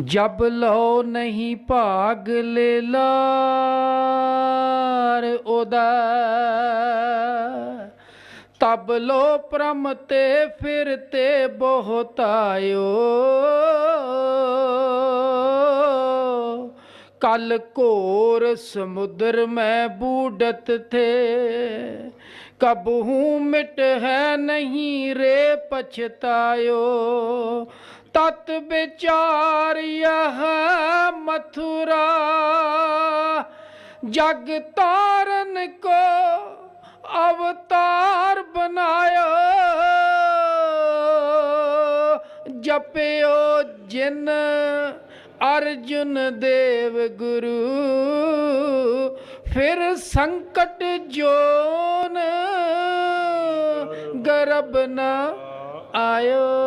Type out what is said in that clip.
ਜਬ ਲੋ ਨਹੀਂ ਭਾਗ ਲੈ ਲਾਰ ਉਹਦਾ, ਤਬ ਲੋ ਪ੍ਰਮ ਤੇ ਫਿਰ ਤੇ ਬਹੁਤ ਆਇਓ। ਕਲ ਘੋਰ ਸਮੁੰਦਰ ਮੈਂ ਬੂਡਤ ਥੇ, ਕਬਹੂ ਮਿਟ ਹੈ ਨਹੀਂ ਰੇ ਪਛਤਾਇਓ। ਤਤ ਵਿਚਾਰ ਮਥੁਰਾ, ਜਗ ਤਾਰਨ ਕੋ ਅਵਤਾਰ ਬਣਾਇਓ ਜਪਿਓ ਜਿਨ ਅਰਜੁਨ ਦੇਵ ਗੁਰੂ, ਫਿਰ ਸੰਕਟ ਜੋਨ ਗਰਬ ਨਾ ਆਇਓ।